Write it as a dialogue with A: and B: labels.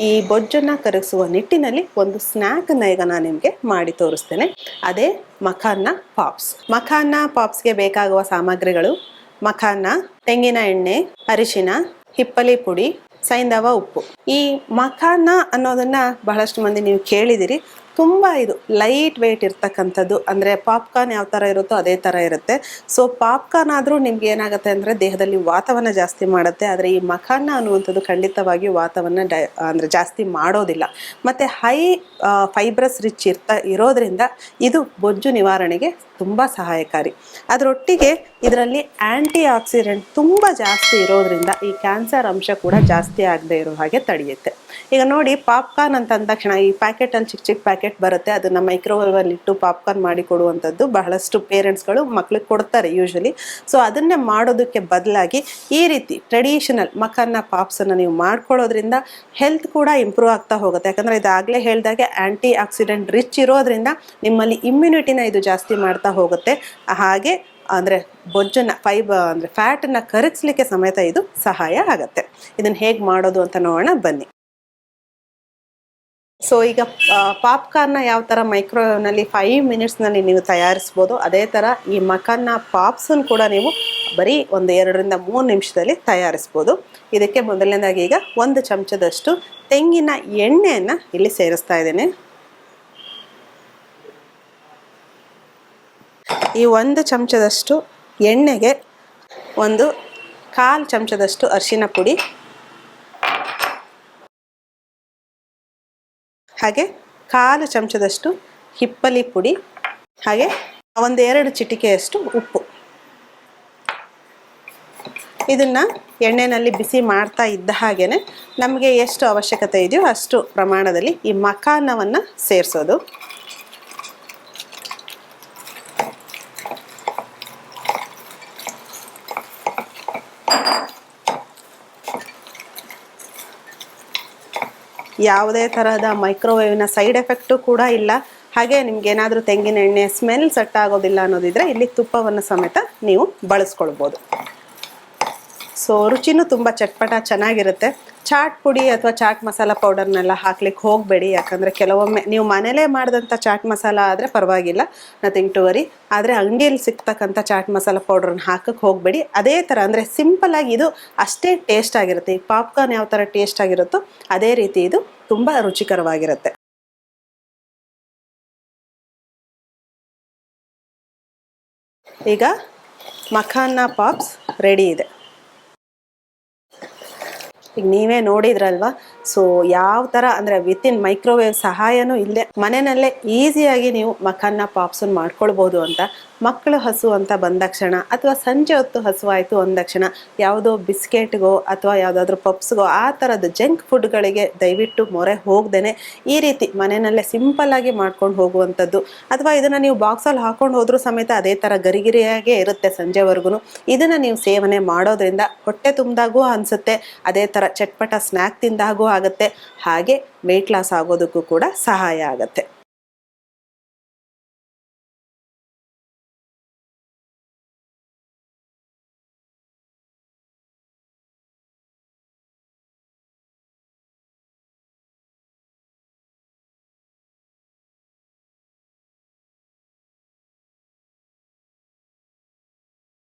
A: ಈ ಬೊಜ್ಜನ್ನ ಕರಗಿಸುವ ನಿಟ್ಟಿನಲ್ಲಿ ಒಂದು ಸ್ನ್ಯಾಕ್ ಅನ್ನ ಈಗ ನಾನು ನಿಮಗೆ ಮಾಡಿ ತೋರಿಸ್ತೇನೆ. ಅದೇ ಮಖಾನ್ನ ಪಾಪ್ಸ್ ಮಖಾನ್ನ ಪಾಪ್ಸ್ಗೆ ಬೇಕಾಗುವ ಸಾಮಗ್ರಿಗಳು ಮಖಾನ್ನ, ತೆಂಗಿನ ಎಣ್ಣೆ, ಅರಿಶಿನ, ಹಿಪ್ಪಲಿ ಪುಡಿ ಸೈಂಧವ ಉಪ್ಪು. ಈ ಮಖಾನ ಅನ್ನೋದನ್ನ ಬಹಳಷ್ಟು ಮಂದಿ ನೀವು ಕೇಳಿದಿರಿ. ತುಂಬಾ ಇದು ಲೈಟ್ ವೆಯ್ಟ್ ಇರ್ತಕ್ಕಂಥದ್ದು. ಅಂದರೆ ಪಾಪ್ಕಾರ್ನ್ ಯಾವ ಥರ ಇರುತ್ತೋ ಅದೇ ಥರ ಇರುತ್ತೆ. ಸೊ ಪಾಪ್ಕಾರ್ನ್ ಆದರೂ ನಿಮ್ಗೆ ಏನಾಗುತ್ತೆ ಅಂದರೆ ದೇಹದಲ್ಲಿ ವಾತವನ್ನು ಜಾಸ್ತಿ ಮಾಡುತ್ತೆ. ಆದರೆ ಈ ಮಖಾನ ಅನ್ನುವಂಥದ್ದು ಖಂಡಿತವಾಗಿ ವಾತವನ್ನು ಡೈ, ಅಂದರೆ ಜಾಸ್ತಿ ಮಾಡೋದಿಲ್ಲ. ಮತ್ತು ಹೈ ಫೈಬ್ರಸ್ ರಿಚ್ ಇರ್ತಾ, ಇರೋದ್ರಿಂದ ಇದು ಬೊಜ್ಜು ನಿವಾರಣೆಗೆ ತುಂಬ ಸಹಾಯಕಾರಿ. ಅದರೊಟ್ಟಿಗೆ ಇದರಲ್ಲಿ ಆ್ಯಂಟಿ ಆಕ್ಸಿಡೆಂಟ್ ತುಂಬ ಜಾಸ್ತಿ ಇರೋದ್ರಿಂದ ಈ ಕ್ಯಾನ್ಸರ್ ಅಂಶ ಕೂಡ ಜಾಸ್ತಿ ಆಗದೆ ಇರೋ ಹಾಗೆ ತಡೆಯುತ್ತೆ. ಈಗ ನೋಡಿ ಪಾಪ್ಕಾರ್ನ್ ಅಂತ ಅಂದ ತಕ್ಷಣ ಈ ಪ್ಯಾಕೆಟಲ್ಲಿ ಚಿಕ್ಕ ಚಿಕ್ಕ ಪ್ಯಾಕೆಟ್ ಬರುತ್ತೆ. ಅದನ್ನ ಮೈಕ್ರೋವೇವಲ್ಲಿ ಇಟ್ಟು ಪಾಪ್ಕಾರ್ನ್ ಮಾಡಿ ಕೊಡುವಂಥದ್ದು ಬಹಳಷ್ಟು ಪೇರೆಂಟ್ಸ್ಗಳು ಮಕ್ಳಿಗೆ ಕೊಡ್ತಾರೆ ಯೂಶಲಿ ಸೊ ಅದನ್ನೇ ಮಾಡೋದಕ್ಕೆ ಬದಲಾಗಿ ಈ ರೀತಿ ಟ್ರೆಡಿಷನಲ್ ಮಖಾನ್ನ ಪಾಪ್ಸನ್ನು ನೀವು ಮಾಡ್ಕೊಳ್ಳೋದ್ರಿಂದ ಹೆಲ್ತ್ ಕೂಡ ಇಂಪ್ರೂವ್ ಆಗ್ತಾ ಹೋಗುತ್ತೆ. ಯಾಕಂದರೆ ಇದಾಗಲೇ ಹೇಳಿದಾಗೆ ಆ್ಯಂಟಿ ಆಕ್ಸಿಡೆಂಟ್ ರಿಚ್ ಇರೋದ್ರಿಂದ ನಿಮ್ಮಲ್ಲಿ ಇಮ್ಯುನಿಟಿನ ಇದು ಜಾಸ್ತಿ ಮಾಡ್ತಾ ಹೋಗುತ್ತೆ. ಹಾಗೆ ಅಂದರೆ ಬೊಜ್ಜನ್ನ ಫೈಬ ಅಂದರೆ ಫ್ಯಾಟನ್ನು ಕರಗಿಸ್ಲಿಕ್ಕೆ ಸಮೇತ ಇದು ಸಹಾಯ ಆಗುತ್ತೆ. ಇದನ್ನು ಹೇಗೆ ಮಾಡೋದು ಅಂತ ನೋಡೋಣ, ಬನ್ನಿ. ಸೊ ಈಗ ಪಾಪ್ಕಾರ್ನ ಯಾವ ಥರ ಮೈಕ್ರೋವೇವ್ನಲ್ಲಿ ಫೈವ್ ಮಿನಿಟ್ಸ್ನಲ್ಲಿ ನೀವು ತಯಾರಿಸ್ಬೋದು, ಅದೇ ಥರ ಈ ಮಖಾನ್ನ ಪಾಪ್ಸನ್ನು ಕೂಡ ನೀವು ಬರೀ ಒಂದು ಎರಡರಿಂದ ಮೂರು ನಿಮಿಷದಲ್ಲಿ ತಯಾರಿಸ್ಬೋದು. ಇದಕ್ಕೆ ಮೊದಲನೇದಾಗಿ ಈಗ ಒಂದು ಚಮಚದಷ್ಟು ತೆಂಗಿನ ಎಣ್ಣೆಯನ್ನು ಇಲ್ಲಿ ಸೇರಿಸ್ತಾ ಇದ್ದೇನೆ. ಈ ಒಂದು ಚಮಚದಷ್ಟು ಎಣ್ಣೆಗೆ ಒಂದು ಕಾಲು ಚಮಚದಷ್ಟು ಅರಿಶಿನ ಪುಡಿ ಹಾಗೆ ಕಾಲು ಚಮಚದಷ್ಟು ಹಿಪ್ಪಲಿ ಪುಡಿ, ಹಾಗೆ ಒಂದೆರಡು ಚಿಟಿಕೆಯಷ್ಟು ಉಪ್ಪು. ಇದನ್ನು ಎಣ್ಣೆನಲ್ಲಿ ಬಿಸಿ ಮಾಡ್ತಾ ಇದ್ದ ಹಾಗೇ ನಮಗೆ ಎಷ್ಟು ಅವಶ್ಯಕತೆ ಇದೆಯೋ ಅಷ್ಟು ಪ್ರಮಾಣದಲ್ಲಿ ಈ ಮಖಾನವನ್ನು ಸೇರಿಸೋದು. ಯಾವುದೇ ತರಹದ ಮೈಕ್ರೋವೇವ್ನ ಸೈಡ್ ಎಫೆಕ್ಟು ಕೂಡ ಇಲ್ಲ. ಹಾಗೆ ನಿಮ್ಗೆ ಏನಾದರೂ ತೆಂಗಿನ ಎಣ್ಣೆ ಸ್ಮೆಲ್ ಸೆಟ್ ಆಗೋದಿಲ್ಲ ಅನ್ನೋದಿದ್ರೆ ಇಲ್ಲಿ ತುಪ್ಪವನ್ನು ಸಮೇತ ನೀವು ಬಳಸ್ಕೊಳ್ಬೋದು. ಸೊ ರುಚಿನೂ ತುಂಬ ಚಟ್ಪಟ ಚೆನ್ನಾಗಿರುತ್ತೆ. ಚಾಟ್ ಪುಡಿ ಅಥವಾ ಚಾಟ್ ಮಸಾಲ ಪೌಡರ್ನೆಲ್ಲ ಹಾಕ್ಲಿಕ್ಕೆ ಹೋಗಬೇಡಿ. ಯಾಕಂದರೆ ಕೆಲವೊಮ್ಮೆ ನೀವು ಮನೇಲೇ ಮಾಡಿದಂಥ ಚಾಟ್ ಮಸಾಲ ಆದರೆ ಪರವಾಗಿಲ್ಲ. ನಥಿಂಗ್ ಟು ವರಿ ಆದರೆ ಅಂಗಡಿಯಲ್ಲಿ ಸಿಗ್ತಕ್ಕಂಥ ಚಾಟ್ ಮಸಾಲ ಪೌಡ್ರನ್ನ ಹಾಕಕ್ಕೆ ಹೋಗಬೇಡಿ. ಅದೇ ಥರ ಅಂದರೆ ಸಿಂಪಲಾಗಿ ಇದು ಅಷ್ಟೇ ಟೇಸ್ಟ್ ಆಗಿರುತ್ತೆ. ಈ ಪಾಪ್ಕಾರ್ನ್ ಯಾವ ಥರ ಟೇಸ್ಟ್ ಆಗಿರುತ್ತೋ ಅದೇ ರೀತಿ ಇದು ತುಂಬ ರುಚಿಕರವಾಗಿರುತ್ತೆ. ಈಗ ಮಖಾನ್ನ ಪಾಪ್ಸ್ ರೆಡಿ ಇದೆ. ಈಗ ನೀವೇ ನೋಡಿದ್ರಲ್ವಾ? ಸೊ ಯಾವ ಥರ ಅಂದರೆ ಇನ್ ಮೈಕ್ರೋವೇವ್ ಸಹಾಯನೂ ಇಲ್ಲೇ ಮನೆಯಲ್ಲೇ ಈಸಿಯಾಗಿ ನೀವು ಮಖನ್ನ ಪಾಪ್ಸನ್ ಮಾಡ್ಕೊಳ್ಬೋದು ಅಂತ, ಮಕ್ಕಳು ಹಸು ಅಂತ ಬಂದಾಕ್ಷಣ ಅಥವಾ ಸಂಜೆ ಹೊತ್ತು ಹಸುವಾಯಿತು ಅಂದಾಕ್ಷಣ ಯಾವುದೋ ಬಿಸ್ಕೆಟ್ಗೋ ಅಥವಾ ಯಾವುದಾದ್ರೂ ಪಪ್ಸ್ಗೋ ಆ ಥರದ ಜಂಕ್ ಫುಡ್ಗಳಿಗೆ ದಯವಿಟ್ಟು ಮೊರೆ ಹೋಗ್ದೇನೆ ಈ ರೀತಿ ಮನೆಯಲ್ಲೇ ಸಿಂಪಲ್ಲಾಗಿ ಮಾಡ್ಕೊಂಡು ಹೋಗುವಂಥದ್ದು. ಅಥವಾ ಇದನ್ನು ನೀವು ಬಾಕ್ಸಲ್ಲಿ ಹಾಕ್ಕೊಂಡು ಹೋದರೂ ಸಮೇತ ಅದೇ ಥರ ಗರಿಗಿರಿಯಾಗೇ ಇರುತ್ತೆ ಸಂಜೆವರೆಗೂ ಇದನ್ನು ನೀವು ಸೇವನೆ ಮಾಡೋದ್ರಿಂದ ಹೊಟ್ಟೆ ತುಂಬಿದಾಗೂ ಅನಿಸುತ್ತೆ, ಅದೇ ಥರ ಚಟ್ಪಟ ಸ್ನ್ಯಾಕ್ ತಿಂದಾಗೂ ಆಗುತ್ತೆ. ಹಾಗೆ ವೆಯ್ಟ್ ಲಾಸ್ ಆಗೋದಕ್ಕೂ ಕೂಡ ಸಹಾಯ ಆಗುತ್ತೆ.